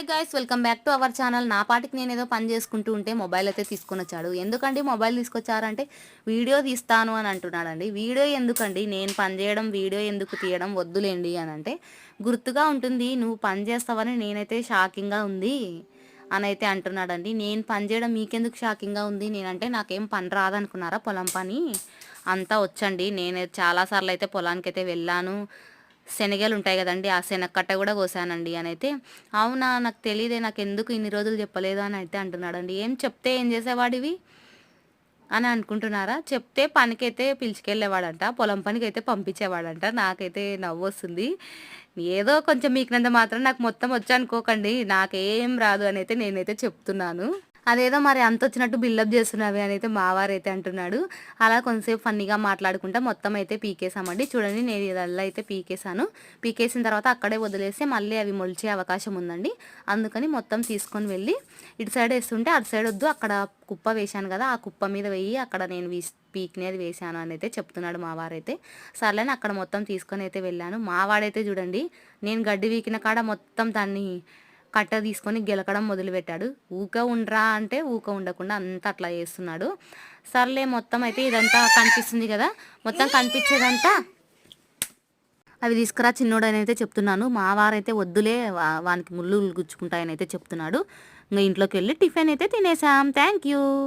Hi guys welcome back to our channel నా పాటికి నేను ఏదో పని చేసుకుంటూ ఉంటే మొబైల్ అయితే తీసుకొని వచ్చాడు. ఎందుకండి మొబైల్ తీసుకొచ్చారంటే వీడియో తీస్తాను అని అంటున్నాడండి. వీడియో ఎందుకండి? నేను పని చేయడం వీడియో ఎందుకు తీయడం వద్దులేండి అని అంటే గుర్తుగా ఉంటుంది నువ్వు పని చేస్తావని నేనైతే షాకింగ్గా ఉంది అని అయితే అంటున్నాడండి. నేను పని చేయడం మీకెందుకు షాకింగ్గా ఉంది? నేనంటే నాకేం పని రాదనుకున్నారా పొలం పని? అంతా వచ్చండి. నేను చాలాసార్లు అయితే పొలానికి అయితే వెళ్ళాను. శనగలు ఉంటాయి కదండి ఆ శనగకట్ట కూడా కోసానండి అని అయితే అవునా నాకు తెలియదే నాకు ఎందుకు ఇన్ని రోజులు చెప్పలేదు అని అయితే అంటున్నాడండి. ఏం చెప్తే ఏం చేసేవాడివి? అని అనుకుంటున్నారా? చెప్తే పనికైతే పిలిచికెళ్ళేవాడంట పొలం పనికి అయితే పంపించేవాడంట నాకైతే నవ్వు వస్తుంది. ఏదో కొంచెం మీకునంత మాత్రం నాకు మొత్తం వచ్చి అనుకోకండి నాకేం రాదు అని అయితే నేనైతే చెప్తున్నాను. అదేదో మరి అంత వచ్చినట్టు బిల్డప్ చేస్తున్నావి అని అయితే మావారు అయితే అంటున్నాడు. అలా కొంతసేపు ఫన్నీగా మాట్లాడుకుంటా మొత్తం అయితే పీకేసామండి. చూడండి నేను ఇదల్లా అయితే పీకేసాను. పీకేసిన తర్వాత అక్కడే వదిలేస్తే మళ్ళీ అవి మొలిచే అవకాశం ఉందండి. అందుకని మొత్తం తీసుకొని వెళ్ళి ఇటు సైడ్ వేస్తుంటే అటు సైడ్ వద్దు అక్కడ కుప్ప వేశాను కదా ఆ కుప్ప మీద వెయ్యి అక్కడ నేను పీక్నేది వేశాను అని అయితే చెప్తున్నాడు మావారైతే. సర్లేని అక్కడ మొత్తం తీసుకొని అయితే వెళ్ళాను. మావాడైతే చూడండి నేను గడ్డి వీకిన కాడ మొత్తం దాన్ని కట్ట తీసుకొని గెలకడం మొదలుపెట్టాడు. ఊక ఉండరా అంటే ఊక ఉండకుండా అంతా అట్లా చేస్తున్నాడు. సర్లే మొత్తం అయితే ఇదంతా కనిపిస్తుంది కదా. మొత్తం కనిపించేదంతా అవి తీసుకురా చిన్నోడు అని అయితే చెప్తున్నాను. మా వారైతే వద్దులే వా- వానికి ముళ్ళు గుచ్చుకుంటాయని అయితే చెప్తున్నాడు. ఇంకా ఇంట్లోకి వెళ్ళి టిఫిన్ అయితే తినేసాం. Thank you.